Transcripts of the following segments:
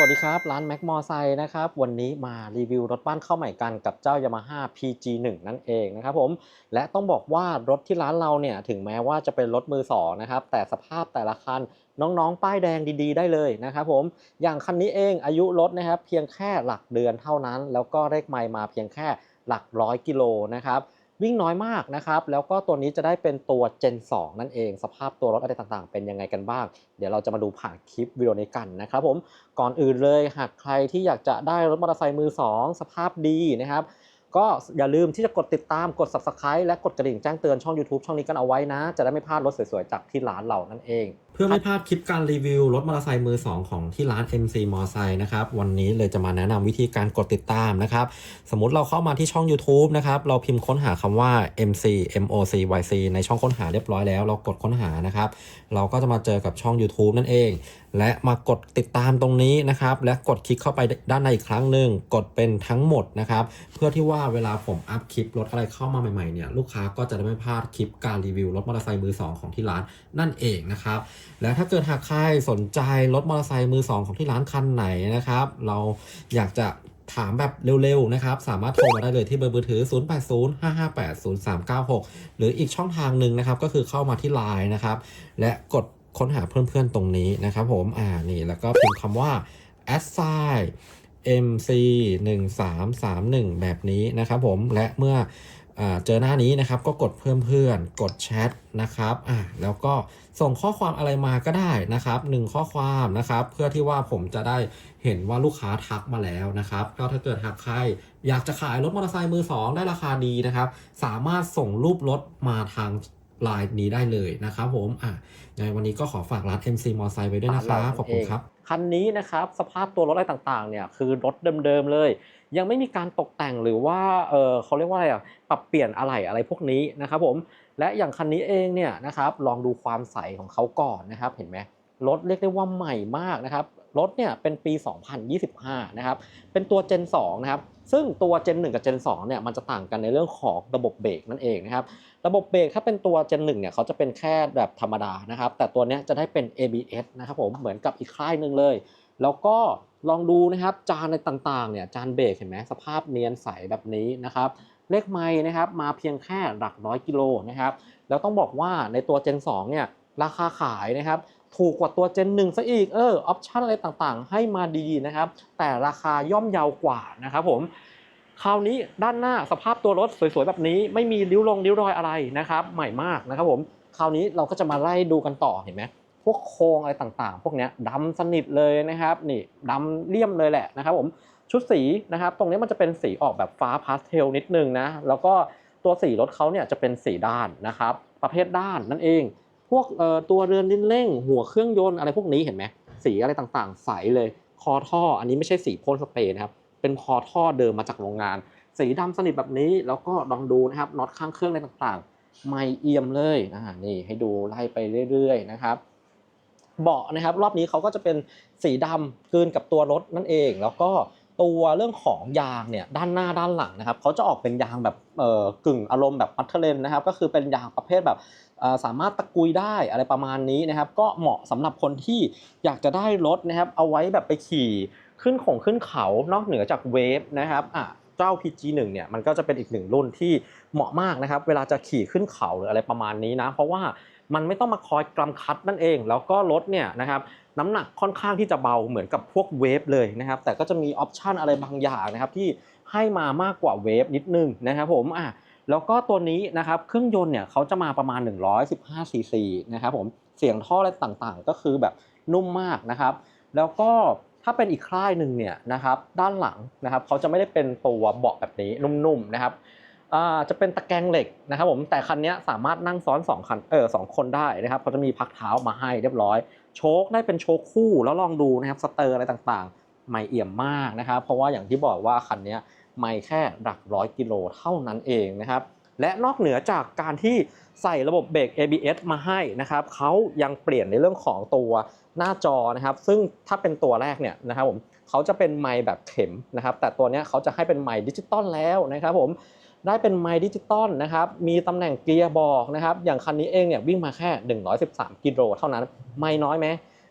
วัสดีครับ ร้านแม็กมอไซค์นะครับ วันนี้มารีวิวรถบ้านเข้าใหม่กันกับเจ้า Yamaha PG1 นั่นเองนะครับผม และต้องบอกว่ารถที่ร้านเราเนี่ย ถึงแม้ว่าจะเป็นรถมือสองนะครับ แต่สภาพแต่ละคันน้องๆ ป้ายแดงดีๆ ได้เลยนะครับผม อย่างคันนี้เองอายุรถนะครับ เพียงแค่หลักเดือนเท่านั้น แล้วก็เลขไมล์มาเพียงแค่หลักร้อยกิโลนะครับ วิ่งน้อยมากนะครับ แล้วก็ตัวนี้จะได้เป็นตัว Gen 2 นั่นเอง สภาพตัวรถอะไรต่างๆ เป็นยังไงกันบ้าง เดี๋ยวเราจะมาดูผ่านคลิปวิดีโอนี้กันนะครับผมก่อนอื่นเลยหากใครที่อยากจะได้รถมอเตอร์ไซค์มือ 2 สภาพดีนะครับก็อย่าลืมที่จะกดติดตามกด Subscribe และกดกระดิ่งแจ้งเตือนช่อง YouTube ช่องนี้กันเอาไว้นะ จะได้ไม่พลาดรถสวยๆ จากที่ร้านเรานั่นเองเพื่อไม่พลาดคลิปการรีวิวรถมอเตอร์ไซค์มือ 2 ของที่ร้าน MC มอไซค์นะครับ วันนี้เลยจะมาแนะนำวิธีการกดติดตามนะครับ สมมุติเราเข้ามาที่ช่อง YouTube นะครับ เราพิมพ์ค้นหาคำว่า MC MOC YC ในช่องค้นหาเรียบร้อยแล้ว เรากดค้นหานะครับ เราก็จะมาเจอกับช่อง YouTube นั่นเอง และมากดติดตามตรงนี้นะครับ และกดคลิกเข้าไปด้านในอีกครั้งหนึ่งกดเป็นทั้งหมดนะครับ เพื่อที่ว่าเวลาผมอัพคลิปรถอะไรเข้ามาใหม่ๆเนี่ย ลูกค้าก็จะได้ไม่พลาดคลิปการรีวิวรถมอเตอร์ไซค์มือสองของที่ร้านนั่นเองนะครับและถ้าเกิดหากใครสนใจรถมอเตอร์ไซค์มือสองของที่ร้านคันไหนนะครับ เราอยากจะถามแบบเร็วๆนะครับ สามารถโทรมาได้เลยที่เบอร์มือถือ 0805580396 หรืออีกช่องทางหนึ่งนะครับ ก็คือเข้ามาที่ Line นะครับ และกดค้นหาเพื่อนๆตรงนี้นะครับผม อ่า นี่แล้วก็พิมพ์คำว่า assign mc 1 3 3 1แบบนี้นะครับผม และเมื่อ เจอหน้านี้นะครับก็กดเพิ่มเพื่อน กดแชทนะครับอ่าแล้วก็ส่งข้อความอะไรมาก็ได้นะครับหนึ่งข้อความนะครับ เพื่อที่ว่าผมจะได้เห็นว่าลูกค้าทักมาแล้วนะครับ ก็ถ้าเกิดหากใครอยากจะขายรถมอเตอร์ไซค์มือสองได้ราคาดีนะครับ สามารถส่งรูปรถมาทางไลน์นี้ได้เลยนะครับผมอะในวันนี้ก็ขอฝากร้าน MC มอไซค์ไว้ด้วยนะครับขอบคุณครับ คันนี้นะครับสภาพตัวรถอะไรต่างๆเนี่ยคือรถเดิมๆเลย ยังไม่มีการตกแต่งหรือว่าเออเขาเรียกว่าอะไรอะปรับเปลี่ยนอะไรอะไรพวกนี้นะครับผมและอย่างคันนี้เองเนี่ยนะครับลองดูความใสของเขาก่อนนะครับเห็นไหมรถเรียกได้ว่าใหม่มากนะครับรถเนี่ยเป็นปี 2025 นะครับเป็นตัว Gen 2 นะครับซึ่งตัว Gen 1 กับ Gen 2เนี่ยมันจะต่างกันในเรื่องของระบบเบรกนั่นเองนะครับระบบเบรกถ้าเป็นตัว Gen 1เนี่ยเขาจะเป็นแค่แบบธรรมดานะครับแต่ตัวเนี้ยจะได้เป็น ABS นะครับผมเหมือนกับอีกค่ายหนึ่งเลย แล้วก็ลองดูนะครับจานในต่างๆเนี่ยจานเบรกเห็นไหมสภาพเนียนใสแบบนี้นะครับเลขไม้นะครับมาเพียงแค่หลักร้อยกิโลนะครับแล้วต้องบอกว่าในตัว Gen 2เนี่ยราคาขายนะครับ ถูกกว่าตัว Gen 1ซะอีกเออออปชันอะไรต่างๆ ให้มาดีนะครับ แต่ราคาย่อมเยาวกว่านะครับผมคราวนี้ด้านหน้าสภาพตัวรถสวยๆ แบบนี้ ไม่มีริ้วลงริ้วรอยอะไรนะครับใหม่มากนะครับผมคราวนี้เราก็จะมาไล่ดูกันต่อเห็นไหมพวกโครงอะไรต่างๆ พวกนี้ดำสนิทเลยนะครับนี่ดำเลี่ยมเลยแหละนะครับผมชุดสีนะครับตรงนี้มันจะเป็นสีออกแบบฟ้าพาสเทลนิดนึงนะแล้วก็ตัวสีรถเขาเนี่ยจะเป็นสีด้านนะครับ ประเภทด้านนั่นเอง พวกตัวเรือนลิ้นเร่ง หัวเครื่องยนต์อะไรพวกนี้เห็นไหมสีอะไรต่างๆ ใสเลยคอท่อ อันนี้ไม่ใช่สีพ่นสเปรย์นะครับเป็นคอท่อเดิมมาจากโรงงาน สีดำสนิทแบบนี้แล้วก็ลองดูนะครับน็อตข้างเครื่องอะไรต่างๆ ไม่เอี่ยมเลยอ่านี่ให้ดูไล่ไปเรื่อยๆนะครับเบาะนะครับ รอบนี้เขาก็จะเป็นสีดำกลืนกับตัวรถนั่นเอง แล้วก็ ตัวเรื่องของยางเนี่ยด้านหน้าด้านหลังนะครับเขาจะออกเป็นยางแบบเอ่อกึ่งอารมณ์แบบมัทเทเลนนะครับก็คือเป็นยางประเภทแบบสามารถตะกุยได้อะไรประมาณนี้นะครับ ก็เหมาะสำหรับคนที่อยากจะได้รถนะครับ เอาไว้แบบไปขี่ขึ้นของขึ้นเขานอกเหนือจากเวฟนะครับอะเจ้า PG1 เนี่ยมันก็จะเป็นอีกหนึ่งรุ่นที่เหมาะมากนะครับ เวลาจะขี่ขึ้นเขาหรืออะไรประมาณนี้นะ เพราะว่า มันไม่ต้องมาคอยกำคัดนั่นเอง แล้วก็รถเนี่ยนะครับน้ำหนักค่อนข้างที่จะเบาเหมือนกับพวกเวฟเลยนะครับ แต่ก็จะมีออปชันอะไรบางอย่างนะครับที่ให้มามากกว่าเวฟนิดนึงนะครับผมอะแล้วก็ตัวนี้นะครับเครื่องยนต์เนี่ยเขาจะมาประมาณ 115 ซีซีนะครับผมเสียงท่ออะไรต่างๆ ก็คือแบบนุ่มมากนะครับ แล้วก็ถ้าเป็นอีกค่ายหนึ่งเนี่ยนะครับด้านหลังนะครับเขาจะไม่ได้เป็นตัวเบาะแบบนี้นุ่มๆนะครับ จะเป็นตะแกรงเหล็กนะครับผมแต่คันนี้สามารถนั่งซ้อน2คันเออสองคนได้นะครับเขาจะมีพักเท้ามาให้เรียบร้อย โชคได้เป็นโชคคู่แล้วลองดูนะครับสเตอร์อะไรต่างๆ ไม่เอี่ยมมากนะครับเพราะว่าอย่างที่บอกว่าคันนี้ไม่แค่หลักร้อยกิโลเท่านั้นเองนะครับและนอกเหนือจากการที่ใส่ระบบเบรก ABS มาให้นะครับเขายังเปลี่ยนในเรื่องของตัวหน้าจอนะครับ ซึ่งถ้าเป็นตัวแรกเนี่ยนะครับผมเขาจะเป็นไมค์แบบเข็มนะครับ แต่ตัวนี้เขาจะให้เป็นไม์ดิจิตอลแล้วนะครับผม ได้เป็นไมล์ดิจิตอลนะครับ มีตำแหน่งเกียร์บอกนะครับ อย่างคันนี้เองเนี่ยวิ่งมาแค่ 113 กิโลเท่านั้น ไม่น้อยไหม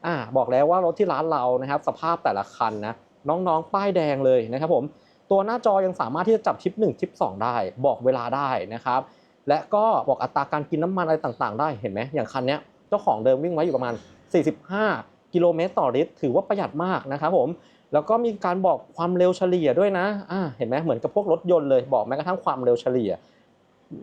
อ่า บอกแล้วว่ารถที่ร้านเรานะครับ สภาพแต่ละคันนะ น้องๆ ป้ายแดงเลยนะครับผม ตัวหน้าจอยังสามารถที่จะจับทิป1ทิป 2 ได้ บอกเวลาได้นะครับ และก็บอกอัตราการกินน้ำมันอะไรต่างๆ ได้ เห็นไหมอย่างคันเนี้ยเจ้าของเดิมวิ่งไว้อยู่ประมาณ 45 กิโลเมตรต่อลิตร ถือว่าประหยัดมากนะครับผม แล้วก็มีการบอกความเร็วเฉลี่ยด้วยนะอ่าเห็นไหมเหมือนกับพวกรถยนต์เลยบอกแม้กระทั่งความเร็วเฉลี่ย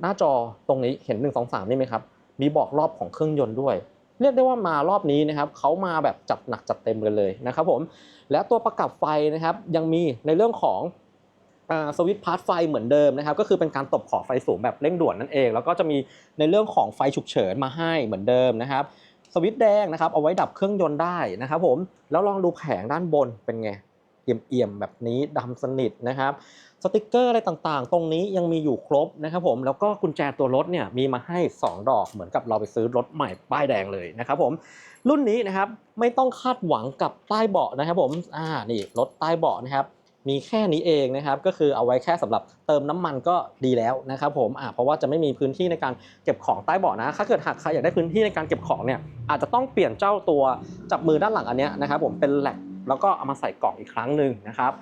หน้าจอตรงนี้เห็น 1 2 3 นี่ไหมครับ มีบอกรอบของเครื่องยนต์ด้วย เรียกได้ว่ามารอบนี้นะครับเขามาแบบจัดหนักจัดเต็มกันเลยนะครับผม และตัวประกับไฟนะครับยังมีในเรื่องของสวิตช์พาร์ทไฟเหมือนเดิมนะครับก็คือเป็นการตบขอบไฟสูงแบบเร่งด่วนนั่นเอง แล้วก็จะมีในเรื่องของไฟฉุกเฉินมาให้เหมือนเดิมนะครับ สวิตช์แดงนะครับเอาไว้ดับเครื่องยนต์ได้นะครับผมแล้วลองดูแผงด้านบนเป็นไงเอี่ยมๆแบบนี้ดำสนิทนะครับสติกเกอร์อะไรต่างๆ ตรงนี้ยังมีอยู่ครบนะครับผมแล้วก็กุญแจตัวรถเนี่ยมีมาให้ 2 ดอกเหมือนกับเราไปซื้อรถใหม่ป้ายแดงเลยนะครับผมรุ่นนี้นะครับไม่ต้องคาดหวังกับใต้เบาะนะครับผมอ่านี่รถใต้เบาะนะครับ มีแค่นี้เองนะครับก็คือเอาไว้แค่สำหรับเติมน้ำมันก็ดีแล้วนะครับผมอ่าเพราะว่าจะไม่มีพื้นที่ในการเก็บของใต้เบาะนะ ถ้าเกิดหากใครอยากได้พื้นที่ในการเก็บของเนี่ยอาจจะต้องเปลี่ยนเจ้าตัวจับมือด้านหลังอันเนี้ยนะครับผมเป็นแหลกแล้วก็เอามาใส่กล่องอีกครั้งหนึ่งนะครับ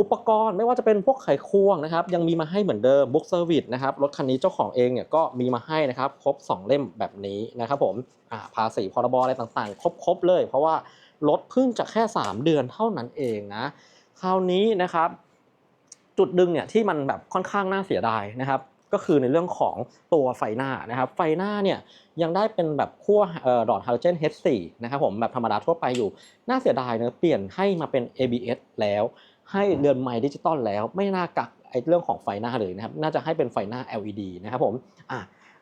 อุปกรณ์ไม่ว่าจะเป็นพวกไขควงนะครับยังมีมาให้เหมือนเดิมบุ๊กเซอร์วิสนะครับรถคันนี้เจ้าของเองเนี่ยก็มีมาให้นะครับครบ 2 เล่มแบบนี้นะครับผมอ่าภาษีพรบอะไรต่างๆ ครบๆเลย เพราะว่ารถเพิ่งจะแค่ 3 เดือนเท่านั้นเองนะ คราวนี้นะครับ จุดดึงเนี่ยที่มันแบบค่อนข้างน่าเสียดายนะครับ ก็คือในเรื่องของตัวไฟหน้านะครับ ไฟหน้าเนี่ยยังได้เป็นแบบขั้วเอ่อดอทฮาโลเจน H4 นะครับผมแบบธรรมดาทั่วไปอยู่ น่าเสียดายเนะเปลี่ยนให้มาเป็น ABS แล้ว ให้เรือนไม้ดิจิตอลแล้ว ไม่น่ากักไอเรื่องของไฟหน้าเลยนะครับ น่าจะให้เป็นไฟหน้า LED นะครับผมอะ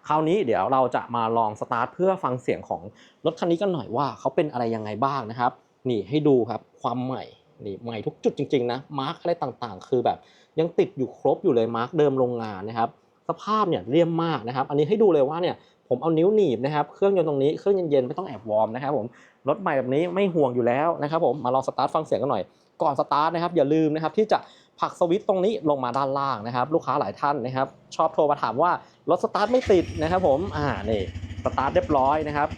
คราวนี้เดี๋ยวเราจะมาลองสตาร์ทเพื่อฟังเสียงของรถคันนี้กันหน่อยว่าเขาเป็นอะไรยังไงบ้างนะครับ นี่ให้ดูครับความใหม่ นี่ใหม่ทุกจุดจริงๆนะมาร์กอะไรต่างๆ คือแบบยังติดอยู่ครบอยู่เลยมาร์กเดิมโรงงานนะครับสภาพเนี่ยเรียมมากนะครับ อันนี้ให้ดูเลยว่าเนี่ยผมเอานิ้วหนีบนะครับเครื่องยนต์ตรงนี้เครื่องเย็นๆไม่ต้องแอบวอร์มนะครับผมรถใหม่แบบนี้ไม่ห่วงอยู่แล้วนะครับผมมาลองสตาร์ทฟังเสียงกันหน่อยก่อนสตาร์ทนะครับอย่าลืมนะครับที่จะผลักสวิตช์ตรงนี้ลงมาด้านล่างนะครับ ลูกค้าหลายท่านนะครับ ชอบโทรมาถามว่ารถสตาร์ทไม่ติดนะครับ ผมอ่านี่สตาร์ทเรียบร้อยนะครับ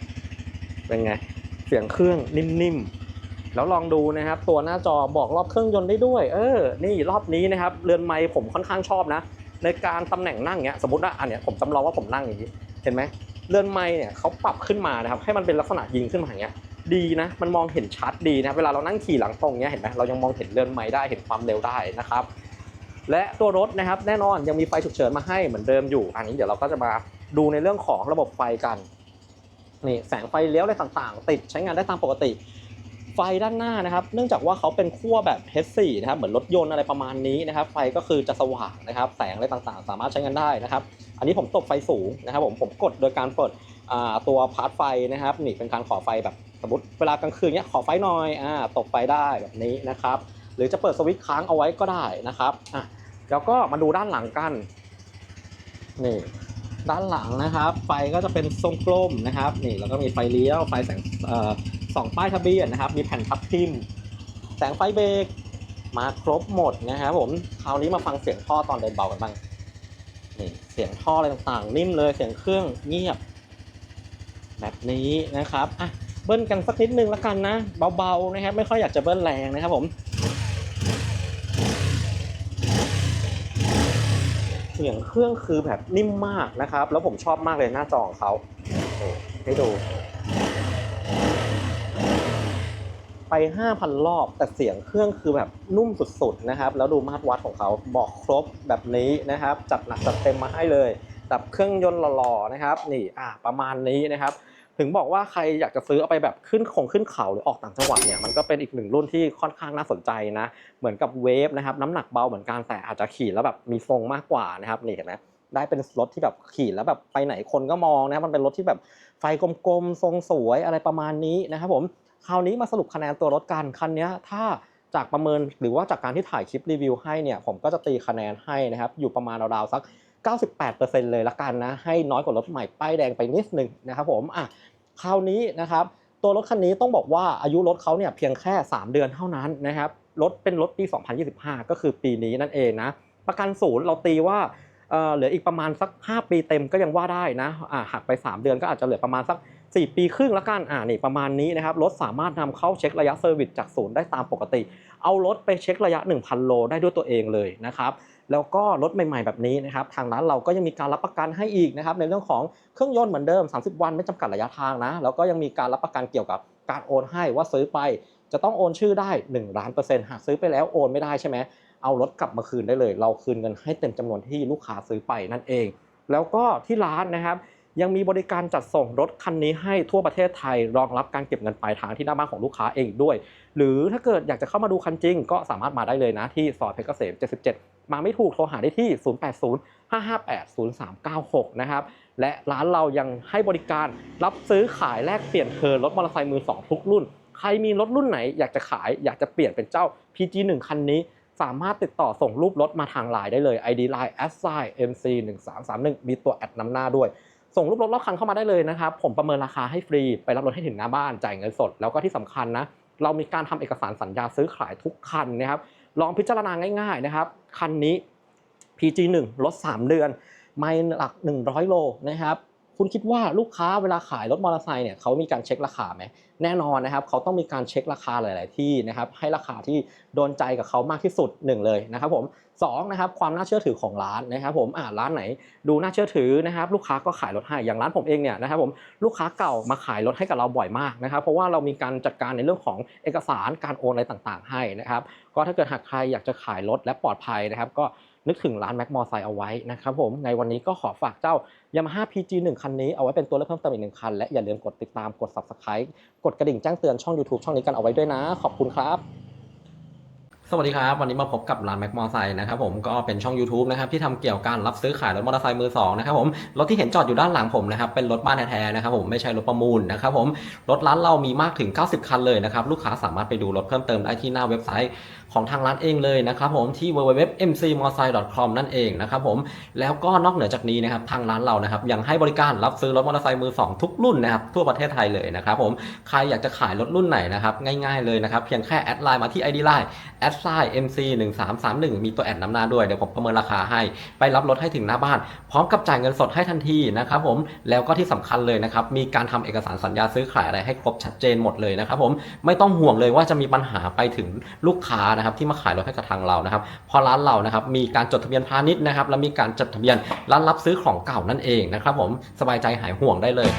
เป็นไงเสียงเครื่องนิ่มๆ แล้วลองดูนะครับ ตัวหน้าจอบอกรอบเครื่องยนต์ได้ด้วย เออ นี่รอบนี้นะครับ เรือนไม้ผมค่อนข้างชอบนะ ในการตำแหน่งนั่งเนี้ยสมมติว่าอันเนี้ยผมจำลองว่าผมนั่งอย่างนี้ เห็นไหมเรือนไม้เนี่ยเขาปรับขึ้นมานะครับ ให้มันเป็นลักษณะยิงขึ้นมาอย่างเงี้ย ดีนะ มันมองเห็นชัดดีนะ เวลาเรานั่งขี่หลังตรงเนี้ยเห็นไหมเรายังมองเห็นเรือนไม้ได้ เห็นความเร็วได้นะครับ และตัวรถนะครับ แน่นอนยังมีไฟฉุกเฉินมาให้เหมือนเดิมอยู่ อันนี้เดี๋ยวเราก็จะมาดูในเรื่องของระบบไฟกัน นี่แสงไฟเลี้ยวอะไรต่างๆ ติดใช้งานได้ตามปกติ ไฟด้านหน้านะครับ เนื่องจากว่าเขาเป็นขั้วแบบ H4 นะครับ เหมือนรถยนต์อะไรประมาณนี้นะครับ ไฟก็คือจะสว่างนะครับ แสงอะไรต่างๆ สามารถใช้งานได้นะครับ อันนี้ผมตบไฟสูงนะครับ ผม ผมกดโดยการเปิดตัวพาร์ทไฟนะครับ นี่เป็นการขอไฟแบบสมมติเวลากลางคืนเนี้ยขอไฟหน่อยอ่าตบไฟได้แบบนี้นะครับ หรือจะเปิดสวิตช์ค้างเอาไว้ก็ได้นะครับอะแล้วก็มาดูด้านหลังกัน นี่ด้านหลังนะครับ ไฟก็จะเป็นทรงกลมนะครับ นี่แล้วก็มีไฟเลี้ยวไฟแสง สองป้ายทะเบียนนะครับ มีแผ่นทับทิม แสงไฟเบรกมาครบหมดนะครับผม คราวนี้มาฟังเสียงท่อตอนเดินเบากันบ้าง นี่เสียงท่ออะไรต่างๆ นิ่มเลย เสียงเครื่องเงียบ แบบนี้นะครับ อะ เบิ้ลกันสักนิดนึงแล้วกันนะ เบาๆนะครับ ไม่ค่อยอยากจะเบิ้ลแรงนะครับผม เสียงเครื่องคือแบบนิ่มมากนะครับ แล้วผมชอบมากเลยหน้าจอของเขาให้ดู ไป 5,000 รอบ แต่เสียงเครื่องคือแบบนุ่มสุดๆนะครับ แล้วดูมาตรวัดของเขาบอกครบแบบนี้นะครับ จัดหนักจัดเต็มมาให้เลยแบบเครื่องยนต์หล่อๆนะครับ นี่อะประมาณนี้นะครับ ถึงบอกว่าใครอยากจะซื้อเอาไปแบบขึ้นคงขึ้นเขาหรือออกต่างจังหวัดเนี่ยมันก็เป็นอีกหนึ่งรุ่นที่ค่อนข้างน่าสนใจนะ เหมือนกับเวฟนะครับน้ำหนักเบาเหมือนกันแต่อาจจะขี่แล้วแบบมีทรงมากกว่านะครับนี่เห็นไหมได้เป็นรถที่แบบขี่แล้วแบบไปไหนคนก็มองนะมันเป็นรถที่แบบไฟกลมๆทรงสวยอะไรประมาณนี้นะครับผม คราวนี้มาสรุปคะแนนตัวรถกันคันนี้ถ้าจากประเมินหรือว่าจากการที่ถ่ายคลิปรีวิวให้เนี่ยผมก็จะตีคะแนนให้นะครับอยู่ประมาณราวๆสัก 98%เลยละกันนะให้น้อยกว่ารถใหม่ป้ายแดงไปนิดนึงนะครับผมอะคราวนี้นะครับตัวรถคันนี้ต้องบอกว่าอายุรถเขาเนี่ยเพียงแค่ 3 เดือนเท่านั้นนะครับรถเป็นรถปี 2025 ก็คือปีนี้นั่นเองนะประกันศูนย์เราตีว่าเออเหลืออีกประมาณสัก 5 ปีเต็มก็ยังว่าได้นะอ่าหักไป 3 เดือนก็อาจจะเหลือประมาณสัก 4 ปีครึ่งละกันอ่านี่ประมาณนี้นะครับรถสามารถนำเข้าเช็คระยะเซอร์วิสจากศูนย์ได้ตามปกติ เอารถไปเช็คระยะ 1,000 โลได้ด้วยตัวเองเลยนะครับแล้วก็รถใหม่ๆแบบนี้นะครับทางร้านเราก็ยังมีการรับประกันให้อีกนะครับในเรื่องของเครื่องยนต์เหมือนเดิม 30 วันไม่จำกัดระยะทางนะแล้วก็ยังมีการรับประกันเกี่ยวกับการโอนให้ว่าซื้อไป จะต้องโอนชื่อได้1ล้านเปอร์เซ็นต์หากซื้อไปแล้วโอนไม่ได้ใช่ไหมเอารถกลับมาคืนได้เลย เราคืนเงินให้เต็มจำนวนที่ลูกค้าซื้อไปนั่นเอง แล้วก็ที่ร้านนะครับ ยังมีบริการจัดส่งรถคันนี้ให้ทั่วประเทศไทยรองรับการเก็บเงินปลายทางที่หน้าบ้านของลูกค้าเองด้วย หรือถ้าเกิดอยากจะเข้ามาดูคันจริง ก็สามารถมาได้เลยนะที่ซอยเพชรเกษม 77 มาไม่ถูกโทรหาได้ที่ 0805580396 นะครับ และร้านเรายังให้บริการรับซื้อขายแลกเปลี่ยนเทิร์นรถมอเตอร์ไซค์มือสองทุกรุ่น ใครมีรถรุ่นไหนอยากจะขายอยากจะเปลี่ยนเป็นเจ้า PG1 คันนี้สามารถติดต่อส่งรูปรถมาทางไลน์ได้เลย ID Line s s i MC 1 3 3 1มีตัวแอดนำหน้าด้วย ส่งรูปรถรอบคันเข้ามาได้เลยนะครับ ผมประเมินราคาให้ฟรีไปรับรถให้ถึงหน้าบ้านจ่ายเงินสด แล้วก็ที่สำคัญนะ เรามีการทำเอกสารสัญญาซื้อขายทุกคันนะครับ ลองพิจารณาง่ายๆนะครับ คันนี้ PG1 ลด 3 เดือน ไม่หลัก 100 โลนะครับ คุณคิดว่าลูกค้าเวลาขายรถมอเตอร์ไซค์เนี่ยเขามีการเช็คราคาไหมแน่นอนนะครับเขาต้องมีการเช็คราคาหลาย ๆ ที่นะครับให้ราคาที่โดนใจกับเขามากที่สุดหนึ่งเลยนะครับผมสองนะครับความน่าเชื่อถือของร้านนะครับผมอ่าร้านไหนดูน่าเชื่อถือนะครับลูกค้าก็ขายรถให้อย่างร้านผมเองเนี่ยนะครับผมลูกค้าเก่ามาขายรถให้กับเราบ่อยมากนะครับเพราะว่าเรามีการจัดการในเรื่องของเอกสารการโอนอะไรต่าง ๆ ให้นะครับก็ถ้าเกิดหากใครอยากจะขายรถและปลอดภัยนะครับก็ นึกถึงร้านแม็กมอไซค์เอาไว้นะครับผมในวันนี้ก็ขอฝากเจ้า Yamaha PG1 คันนี้เอาไว้เป็นตัวเลือกเพิ่มเติมอีกหนึ่งคัน และอย่าลืมกดติดตามกด Subscribe กดกระดิ่งแจ้งเตือนช่อง YouTube ช่องนี้กันเอาไว้ด้วยนะ ขอบคุณครับ สวัสดีครับ วันนี้มาพบกับร้านแม็กมอไซค์นะครับผมก็เป็นช่อง YouTube นะครับที่ทำเกี่ยวกับการรับซื้อขายรถมอเตอร์ไซค์มือสองนะครับผมรถที่เห็นจอดอยู่ด้านหลังผมนะครับเป็นรถบ้านแท้ๆนะครับผมไม่ใช่รถประมูลนะครับผมรถร้านเรามีมากถึง 90 คันเลยนะครับลูกค้าสามารถไปดูรถเพิ่มเติมได้ที่หน้าเว็บไซต์ของทางร้านเองเลยนะครับผมที่ www.mcmotorcycle.com นั่นเองนะครับผมแล้วก็นอกเหนือจากนี้นะครับทางร้านเรานะครับยังให้บริการรับซื้อรถมอเตอร์ไซค์มือสองทุกรุ่นนะครับทั่วประเทศไทยเลยนะครับผมใครอยากจะขายรถรุ่นไหนนะครับง่าย ๆเลยนะครับเพียงแค่แอดไลน์มาที่ ID Line แอดไซน์ MC 1 3 3 1 มีตัวแอดนำหน้าด้วย เดี๋ยวผมประเมินราคาให้ ไปรับรถให้ถึงหน้าบ้าน พร้อมกับจ่ายเงินสดให้ทันทีนะครับผม แล้วก็ที่สำคัญเลยนะครับ มีการทำเอกสารสัญญาซื้อขายอะไรให้ครบชัดเจนหมดเลยนะครับผม ไม่ต้องห่วงเลยว่าจะมีปัญหาไปถึงลูกค้านะครับที่มาขายรถให้กับทางเรานะครับเพราะร้านเรานะครับมีการจดทะเบียนพาณิชย์นะครับ และมีการจดทะเบียนร้านรับซื้อของเก่านั่นเองนะครับผม สบายใจหายห่วงได้เลย